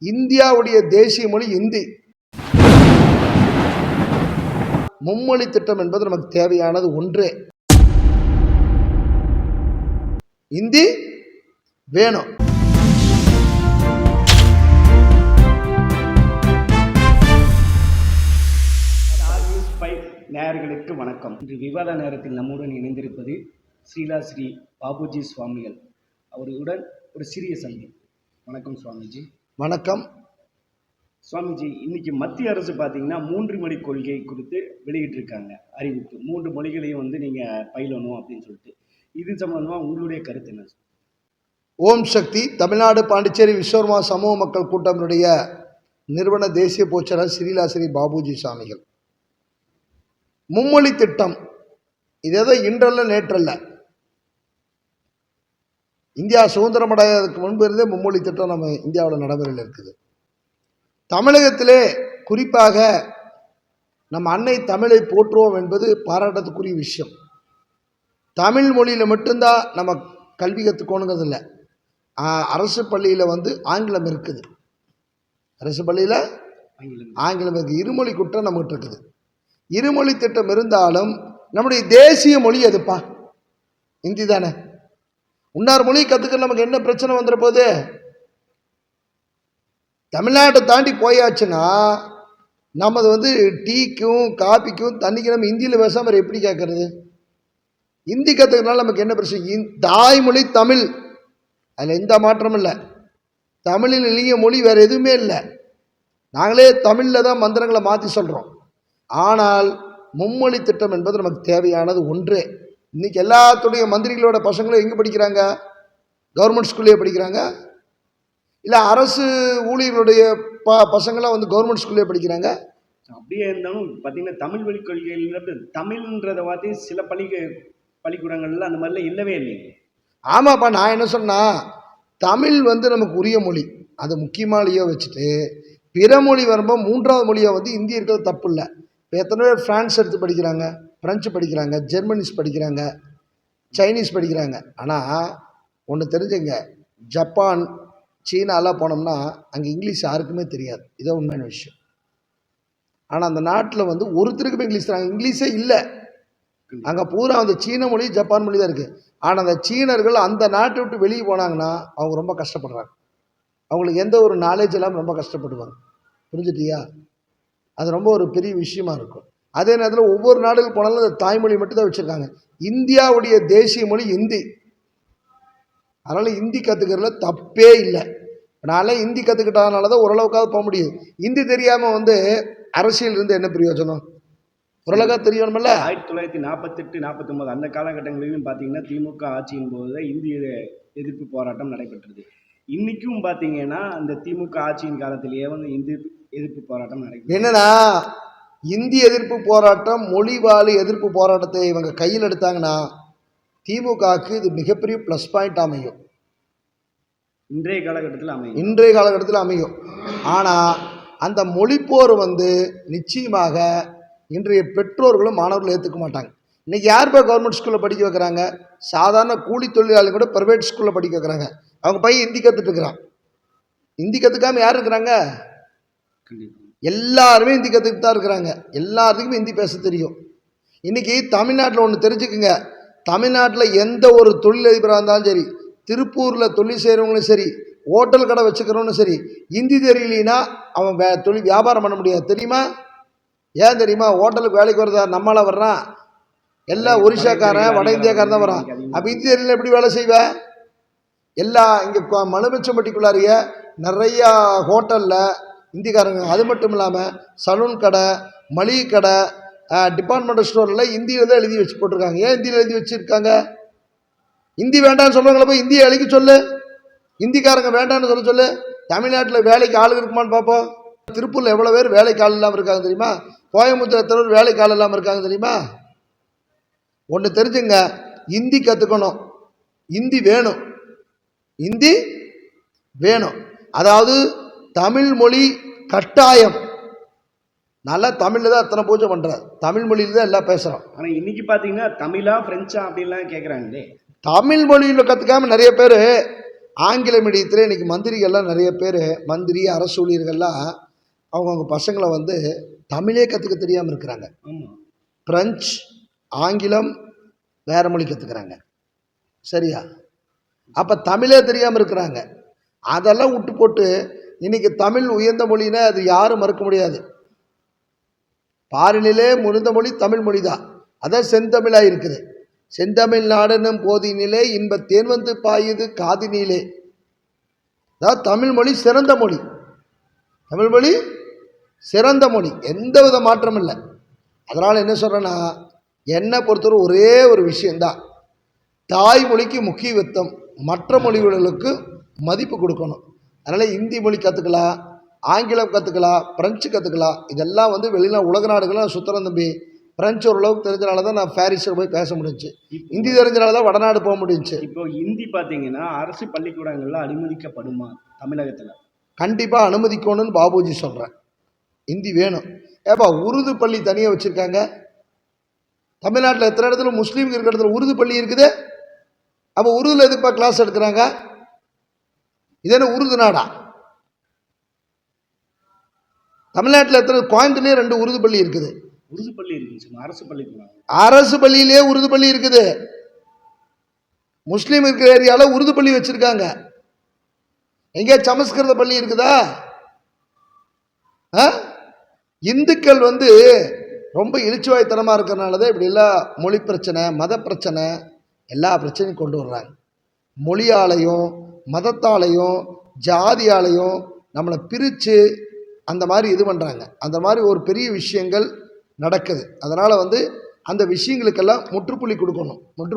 இந்தியாவுடைய தேசிய மொழி இந்தி. மும்மொழி திட்டம் என்பது நமக்கு தேவையானது ஒன்றே. இந்தி வேணும். ஃபைவ் நேயர்களுக்கு வணக்கம். இன்று விவாத நேரத்தில் நம்முடன் இணைந்திருப்பது ஸ்ரீலா ஸ்ரீ பாபுஜி சுவாமிகள். அவருடன் ஒரு சிறிய சந்தி வணக்கம் சுவாமிஜி. வணக்கம். சுவாமிஜி இன்னைக்கு மத்திய அரசு பார்த்தீங்கன்னா மூன்று மொழி கொள்கை குறித்து வெளியிட்டிருக்காங்க. அறிவிப்பு. மூன்று மொழிகளையும் வந்து நீங்கள் பயிலணும் அப்படின்னு சொல்லிட்டு. இது சம்பந்தமாக உங்களுடைய கருத்து என்ன? ஓம் சக்தி தமிழ்நாடு பாண்டிச்சேரி விஸ்வர்மா சமூக மக்கள் கூட்டமைப்புடைய நிறுவன தேசிய போச்சரர் ஸ்ரீலாசிரி பாபுஜி சாமிகள். மும்மொழி திட்டம். இது ஏதோ இன்றல்ல நேற்றல்ல. இந்தியா சுதந்திரம் அடையாததுக்கு முன்பு இருந்தே மும்மொழி திட்டம் நம்ம இந்தியாவில் நடைமுறையில் இருக்குது. தமிழகத்திலே குறிப்பாக நம்ம அன்னை தமிழை போற்றுவோம் என்பது பாராட்டத்துக்குரிய விஷயம். தமிழ் மொழியில் மட்டும்தான் நம்ம கல்வி கற்றுக்கோணுங்கிறது இல்லை. அரசு பள்ளியில் வந்து ஆங்கிலம் இருக்குது. அரசு பள்ளியில் ஆங்கிலம் ஆங்கிலம் இருக்குது இருமொழி குற்றம் நம்மகிட்ட இருக்குது. இருமொழி திட்டம் இருந்தாலும் நம்முடைய தேசிய மொழி எதுப்பா? ஹிந்தி தானே. உன்னார் மொழி கற்றுக்க நமக்கு என்ன பிரச்சனை வந்துட போகுது தமிழ்நாட்டை தாண்டி போயாச்சுன்னா நமது வந்து டீக்கும் காப்பிக்கும் தண்ணிக்கும் நம்ம ஹிந்தியில் பேசாமல் வேறு எப்படி கேட்குறது ஹிந்தி கற்றுக்கிறனால நமக்கு என்ன பிரச்சனை? இந் தாய்மொழி தமிழ். அதில் எந்த மாற்றமும் இல்லை. தமிழில் இனிய மொழி வேறு எதுவுமே இல்லை. நாங்களே தமிழில் தான் மந்திரங்களை மாற்றி சொல்கிறோம் ஆனால் மும்மொழி திட்டம் என்பது நமக்கு தேவையானது ஒன்றே. இன்றைக்கி எல்லாத்துடைய மந்திரிகளோட பசங்களும் எங்கே படிக்கிறாங்க? கவர்மெண்ட் ஸ்கூல்லேயே படிக்கிறாங்க? இல்லை அரசு ஊழியர்களுடைய ப பசங்களாம் வந்து கவர்மெண்ட் ஸ்கூல்லேயே படிக்கிறாங்க? அப்படியே இருந்தாலும் பார்த்தீங்கன்னா தமிழ் வழி கொள்கைங்கிறது தமிழ்ன்றத வார்த்தை சில பள்ளி பள்ளிக்கூடங்கள்ல அந்த மாதிரிலாம் இல்லவே இல்லைங்க ஆமாப்பா நான் என்ன சொன்னா தமிழ் வந்து நமக்கு உரிய மொழி. அது முக்கியமாலையோ வச்சுட்டு பிற மொழி வரும்போது மூன்றாவது மொழியாக வந்து இந்தி இருக்கிறது தப்பு இல்லை. இப்போ எத்தனை பேர் ஃப்ரான்ஸ் எடுத்து படிக்கிறாங்க. ஃப்ரெஞ்சு படிக்கிறாங்க ஜெர்மனிஸ் படிக்கிறாங்க சைனீஸ் படிக்கிறாங்க. ஆனால் ஒன்று தெரிஞ்சுங்க ஜப்பான் சீனாலாம் போனோம்னா அங்கே இங்கிலீஷ் யாருக்குமே தெரியாது. இதான் உண்மையான விஷயம். ஆனால் அந்த நாட்டில் வந்து ஒருத்தருக்குமே இங்கிலீஷ் தராங்க இங்கிலீஷே இல்லை. அங்கே பூரா அந்த சீன மொழி ஜப்பான் மொழி தான் இருக்குது ஆனால் அந்த சீனர்கள் அந்த நாட்டை விட்டு வெளியே போனாங்கன்னா அவங்க ரொம்ப கஷ்டப்படுறாங்க. அவங்களுக்கு எந்த ஒரு நாலேஜ் இல்லாமல் ரொம்ப கஷ்டப்படுவாங்க. புரிஞ்சுட்டியா? அது ரொம்ப ஒரு பெரிய விஷயமா இருக்கும். அதே நேரத்தில் ஒவ்வொரு நாடுகள் போனாலும் அந்த தாய்மொழி மட்டும் தான் வச்சுருக்காங்க. இந்தியாவுடைய தேசிய மொழி இந்தி. அதனால் ஹிந்தி கற்றுக்கிறதுல தப்பே இல்லை. நான்லாம் ஹிந்தி கற்றுக்கிட்டதுனால தான் ஓரளவுக்காவது போக முடியுது. ஹிந்தி தெரியாமல் வந்து அரசியல் இருந்து என்ன பிரயோஜனம்? ஓரளவுக்காக தெரியணுமில்ல ஆயிரத்தி தொள்ளாயிரத்தி நாற்பத்தெட்டு நாற்பத்தொம்பது அந்த காலகட்டங்களிலும் பார்த்தீங்கன்னா திமுக ஆட்சியின் போது இந்திய எதிர்ப்பு போராட்டம் நடைபெற்றது. இன்னைக்கும் பார்த்தீங்கன்னா அந்த திமுக ஆட்சியின் காலத்திலேயே வந்து இந்திய எதிர்ப்பு போராட்டம் நடைபெற்று என்னன்னா இந்தி எதிர்ப்பு போராட்டம் மொழிவாழி எதிர்ப்பு போராட்டத்தை இவங்க கையில் எடுத்தாங்கன்னா திமுகவுக்கு இது மிகப்பெரிய ப்ளஸ் பாயிண்ட் அமையும். இன்றைய காலகட்டத்தில் அமையும். இன்றைய காலகட்டத்தில் அமையும். ஆனால் அந்த மொழிப்போர் வந்து நிச்சயமாக இன்றைய பெற்றோர்களும் மாணவர்களும் ஏற்றுக்க மாட்டாங்க. இன்றைக்கி யார் போய் கவர்மெண்ட் ஸ்கூலில் படிக்க வைக்கிறாங்க? சாதாரண கூலி தொழிலாளி கூட ப்ரைவேட் ஸ்கூலில் படிக்க வைக்கிறாங்க. அவங்க பையன் ஹிந்தி கற்றுட்டு இருக்கிறான். ஹிந்தி கற்றுக்காம யார் இருக்கிறாங்க? கண்டிப்பாக எல்லாருமே ஹிந்தி கற்றுக்கிட்டு தான் இருக்கிறாங்க. எல்லாத்துக்குமே ஹிந்தி பேச தெரியும். இன்றைக்கி தமிழ்நாட்டில் ஒன்று தெரிஞ்சுக்குங்க. தமிழ்நாட்டில் எந்த ஒரு தொழிலதிபராக இருந்தாலும் சரி திருப்பூரில் தொழில் செய்கிறவங்களும் சரி ஹோட்டல் கடை வச்சுக்கிறவனும் சரி ஹிந்தி தெரியலனா அவன் வே தொழில் வியாபாரம் பண்ண முடியாது. தெரியுமா? ஏன் தெரியுமா? ஹோட்டலுக்கு வேலைக்கு வரதா நம்மளால் வர்றான். எல்லாம் ஒரிசாக்காரன் வட இந்தியாக்காரன் தான் வரான் அப்போ ஹிந்தி தெரியல எப்படி வேலை செய்வேன் எல்லா இங்கே மலுமிச்சம்பட்டிக்குள்ளாரிய நிறையா ஹோட்டலில் ஹிந்திக்காரங்க அது மட்டும் இல்லாமல் சலூன் கடை மளிகை கடை டிபார்ட்மெண்டல் ஸ்டோரில் இந்தியில் தான் எழுதி வச்சு போட்டிருக்காங்க. ஏன் இந்தியில் எழுதி வச்சுருக்காங்க? ஹிந்தி வேண்டாம்னு சொல்கிறவங்கள போய் இந்தியை அழிக்க சொல்லு. ஹிந்திக்காரங்க வேண்டாம்னு சொல்ல சொல்லு. தமிழ்நாட்டில் வேலைக்கு ஆள் இருக்குமான்னு பார்ப்போம் திருப்பூரில் எவ்வளோ பேர் வேலைக்கு ஆள் இல்லாமல் இருக்காங்க தெரியுமா? கோயம்புத்தூர் எத்தனை வேலைக்கு ஆள் இல்லாமல் இருக்காங்க தெரியுமா? ஒன்று தெரிஞ்சுங்க. ஹிந்தி கற்றுக்கணும் ஹிந்தி வேணும். ஹிந்தி வேணும். அதாவது தமிழ் மொழி கட்டாயம். நல்லா தமிழில் தான் அத்தனை பூஜை பண்ணுறார் தமிழ் மொழியில் தான் எல்லாம் பேசுகிறோம் ஆனால் இன்னைக்கு பார்த்தீங்கன்னா தமிழா ஃப்ரெஞ்சா அப்படின்லாம் கேட்குறாங்களே தமிழ் மொழியில் கற்றுக்காம நிறைய பேர் ஆங்கில மீடியத்தில் இன்றைக்கி மந்திரிகள்லாம் நிறைய பேர் மந்திரி அரசு ஊழியர்கள்லாம் அவங்கவுங்க பசங்களை வந்து தமிழே கற்றுக்க தெரியாமல் இருக்கிறாங்க. ஆமாம் பிரெஞ்சு ஆங்கிலம் வேறு மொழி கற்றுக்குறாங்க சரியா? அப்போ தமிழே தெரியாமல் இருக்கிறாங்க. அதெல்லாம் விட்டு போட்டு இன்றைக்கி தமிழ் உயர்ந்த மொழின்னா அது யாரும் மறுக்க முடியாது. பாரினிலே முழுந்த மொழி தமிழ் மொழி தான் அதான் செந்தமிழாக இருக்குது. செந்தமிழ் நாடனும் போதினிலே இன்ப தேன் வந்து பாயுது காதினிலே. அதாவது தமிழ் மொழி சிறந்த மொழி. தமிழ் மொழி சிறந்த மொழி. எந்த வித மாற்றமும் இல்லை. அதனால் என்ன சொல்கிறேன்னா என்னை பொறுத்தவரை ஒரே ஒரு விஷயந்தான் தாய்மொழிக்கு முக்கியத்துவம். மற்ற மொழிகளுக்கு மதிப்பு கொடுக்கணும். அதனால் இந்தி மொழி கற்றுக்கலாம் ஆங்கிலம் கற்றுக்கலாம் பிரெஞ்சு கற்றுக்கலாம் இதெல்லாம் வந்து வெளிநா உலக நாடுகள்லாம் சுற்றுறேன் தம்பி. பிரெஞ்சு ஓரளவுக்கு தெரிஞ்சனால தான் நான் பாரிஸில் போய் பேச இப்போ ஹிந்தி தெரிஞ்சனால தான் வடநாடு போக முடிஞ்சுச்சு. இப்போ ஹிந்தி பார்த்தீங்கன்னா அரசு பள்ளிக்கூடங்கள்ல அனுமதிக்கப்படுமா தமிழகத்தில்? கண்டிப்பாக அனுமதிக்கணும்னு பாபுஜி சொல்கிறேன் ஹிந்தி வேணும். ஏப்பா உருது பள்ளி தனியாக வச்சுருக்காங்க. தமிழ்நாட்டில் எத்தனை இடத்துல முஸ்லீம் இருக்கிற இடத்துல உருது பள்ளி இருக்குது? அப்போ உருதுல எதுக்குப்பா கிளாஸ் எடுக்கிறாங்க? இது என்ன உருது நாடா? தமிழ்நாட்டில் எத்தனை கோயம்புத்தூர்லேயே ரெண்டு உருது பள்ளி இருக்குது. உருது பள்ளி அரசு பள்ளிக்கூடம் அரசு பள்ளியிலே உருது பள்ளி இருக்குது. முஸ்லீம் இருக்கிற ஏரியாவில் உருது பள்ளி வச்சுருக்காங்க. எங்கே சமஸ்கிருத பள்ளி இருக்குதா? இந்துக்கள் வந்து ரொம்ப இழிச்சுவாய்த்தனமாக இருக்கிறனால தான் இப்படிலாம் மொழி பிரச்சனை மத பிரச்சனை எல்லா பிரச்சனையும் கொண்டு வர்றாங்க. மொழியாலையும் மதத்தாலையும் ஜாதியாலையும் நம்மளை பிரித்து அந்த மாதிரி இது பண்ணுறாங்க அந்த மாதிரி ஒரு பெரிய விஷயங்கள் நடக்குது. அதனால் வந்து அந்த விஷயங்களுக்கெல்லாம் முற்றுப்புள்ளி கொடுக்கணும். முற்று